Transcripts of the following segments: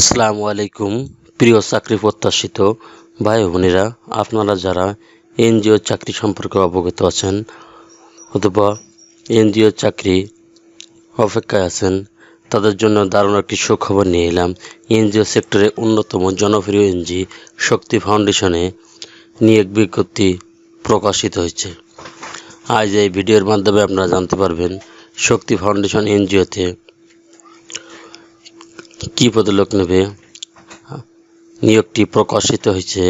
আসসালামু আলাইকুম, প্রিয় চাকরি প্রত্যাশিত ভাই বোনেরা, আপনারা যারা এনজিও চাকরি সম্পর্কে অবগত আছেন অথবা এনজিও চাকরি অপেক্ষায় আছেন, তাদের জন্য দারুণ একটি সুখবর নিয়ে এলাম। এনজিও সেক্টরে অন্যতম জনপ্রিয় এনজি শক্তি ফাউন্ডেশনে নিয়োগ বিজ্ঞপ্তি প্রকাশিত হয়েছে। আজ এই ভিডিওর মাধ্যমে আপনারা জানতে পারবেন, শক্তি ফাউন্ডেশন এনজিওতে কী পদলোক নেবে নিয়োগটি প্রকাশিত হয়েছে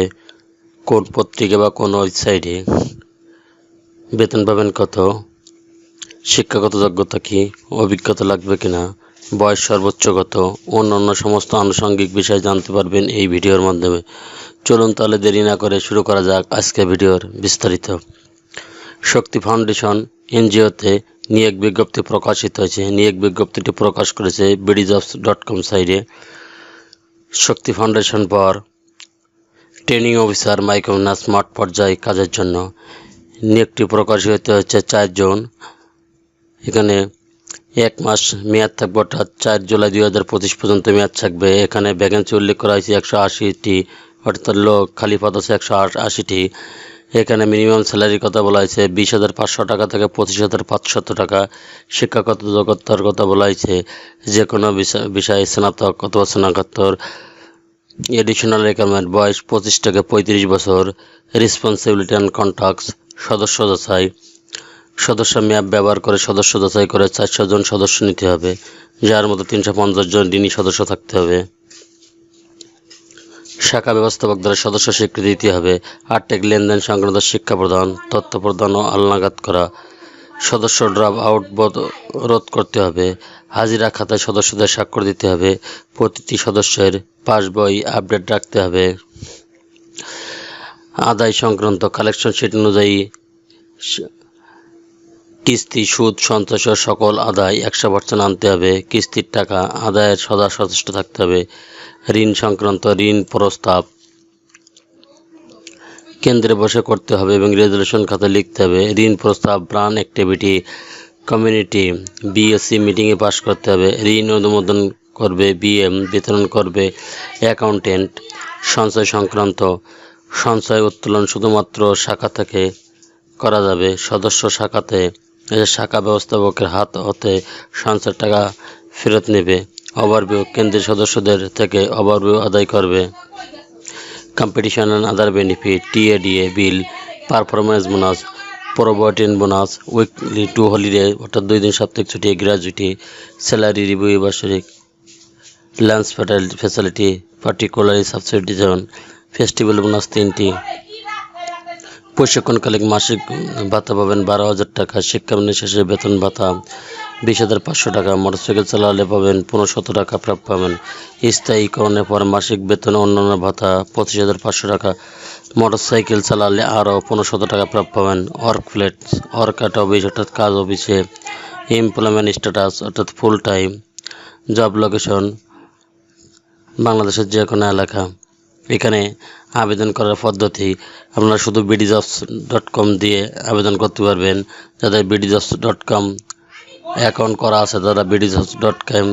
কোন পত্রিকা বা কোন ওয়েবসাইটে? বেতন পাবেন কত? শিক্ষাগত যোগ্যতা কি? অভিজ্ঞতা লাগবে কিনা? বয়স সর্বোচ্চ কত? অন্যান্য সমস্ত আনুষঙ্গিক বিষয় জানতে পারবেন এই ভিডিওর মাধ্যমে। চলুন তাহলে দেরি না করে শুরু করা যাক আজকে ভিডিওর বিস্তারিত। শক্তি ফাউন্ডেশন, এনজিওতে নিয়োগ বিজ্ঞপ্তি প্রকাশিত হয়েছে। নিয়োগ বিজ্ঞপ্তিটি প্রকাশ করেছে বিডিজবস ডট কম সাইডে শক্তি ফাউন্ডেশন পর ট্রেনিং অফিসার মাইক্রোনা স্মার্ট পর্যায়ে কাজের জন্য। নিয়োগটি প্রকাশিত হচ্ছে চার জন। এখানে এক মাস মেয়াদ থাকবে, অর্থাৎ চার জুলাই দুই হাজার পঁচিশ পর্যন্ত মেয়াদ থাকবে। এখানে ভ্যাকেন্সি উল্লেখ করা হয়েছে একশো আশিটি, অর্থাৎ লোক খালি পদ আছে একশো আশিটি। এখানে মিনিমাম স্যালারির কথা বলা হয়েছে, বিশ হাজার পাঁচশো টাকা থেকে পঁচিশ হাজার পাঁচশত টাকা শিক্ষাগত যোগ্যতার কথা বলা হয়েছে যে কোনো বিষয় স্নাতক অথবা স্নাতকোত্তর। এডিশনাল রিকোয়ারমেন্ট বয়স পঁচিশ থেকে পঁয়ত্রিশ বছর রেসপন্সিবিলিটি অ্যান্ড কন্ট্যাক্টস সদস্য যাচাই। সদস্য ম্যাপ ব্যবহার করে সদস্য যাচাই করে চারশো জন সদস্য নিতে হবে, যার মতো তিনশো পঞ্চাশ জন ডিনি সদস্য থাকতে হবে। শাখা ব্যবস্থাপক দ্বারা সদস্য স্বীকৃতি দিতে হবে। আর্থিক লেনদেন সংক্রান্ত শিক্ষা প্রদান, তথ্য প্রদান ও আলনাগাদ করা। সদস্য ড্রপ আউট রোধ করতে হবে। হাজিরা খাতায় সদস্যদের স্বাক্ষর দিতে হবে। প্রতিটি সদস্যের পাসবই আপডেট রাখতে হবে। আদায় সংক্রান্ত কালেকশন শিট অনুযায়ী কিস্তি, সুদ সন্তোষ সকল আদায় একশো পার্সেন্ট আনতে হবে। কিস্তির টাকা আদায়ের সদা সচেষ্ট থাকতে হবে। ঋণ সংক্রান্ত ঋণ প্রস্তাব কেন্দ্রে বসে করতে হবে এবং রেজলিউশন খাতে লিখতে হবে। ঋণ প্রস্তাব প্রাণ অ্যাক্টিভিটি কমিউনিটি বিএসসি মিটিংয়ে পাশ করতে হবে। ঋণ অনুমোদন করবে বিএম বিতরণ করবে অ্যাকাউন্টেন্ট সঞ্চয় সংক্রান্ত সঞ্চয় উত্তোলন শুধুমাত্র শাখা থেকে করা যাবে। সদস্য শাখাতে শাখা ব্যবস্থাপকের হাত হতে সঞ্চয় টাকা ফেরত নেবে। ওভারভিউ কেন্দ্রের সদস্যদের থেকে ওভারভিউ আদায় করবে। Competition and other benefit, TA DA bill performance bonus প্রোভার্টিন bonus, weekly two holiday, অর্থাৎ দুই দিন সাপ্তাহিক ছুটি, গ্র্যাজুইটি, স্যালারি রিভিউ বার্ষিক, লাঞ্চ ফ্যাসিলিটি পার্টিকুলারলি সাবসিডি যেমন ফেস্টিভ্যাল বোনাস তিনটি। প্রশিক্ষণকালীন মাসিক ভাতা পাবেন বারো হাজার টাকা শিক্ষাবন্ধী শেষে বেতন ভাতা বিশ হাজার পাঁচশো টাকা, মোটরসাইকেল চালালে পাবেন পনেরোশত টাকা প্রাপ্য পাবেন। স্থায়ীকরণের পর মাসিক বেতন অন্যান্য ভাতা পঁচিশ হাজার পাঁচশো টাকা, মোটরসাইকেল চালালে আরও পনেরোশত টাকা প্রাপ্য পাবেন। ওয়ার্ক প্লেট অ্যাট অফিস অর্থাৎ কাজ অফিসে, এমপ্লয়মেন্ট স্ট্যাটাস অর্থাৎ ফুল টাইম জব লোকেশন বাংলাদেশের যে কোনো এলাকা। এখানে আবেদন করার পদ্ধতি, আপনারা শুধু বিডিজবস ডট কম দিয়ে আবেদন করতে পারবেন। যাদের বিডিজবস ডট কম অ্যাকাউন্ট করা আছে, তারা বিডিজবস ডট কম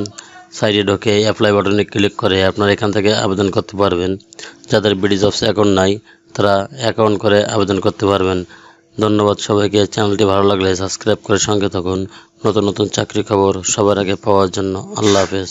সাইটে ঢোকে অ্যাপ্লাই বাটনে ক্লিক করে আপনারা এখান থেকে আবেদন করতে পারবেন। যাদের বিডিজবস অ্যাকাউন্ট নাই, তারা অ্যাকাউন্ট করে আবেদন করতে পারবেন। ধন্যবাদ সবাইকে। চ্যানেলটি ভালো লাগলে সাবস্ক্রাইব করে সঙ্গে থাকুন। নতুন নতুন চাকরি খবর সবার আগে পাওয়ার জন্য। আল্লাহ হাফেজ।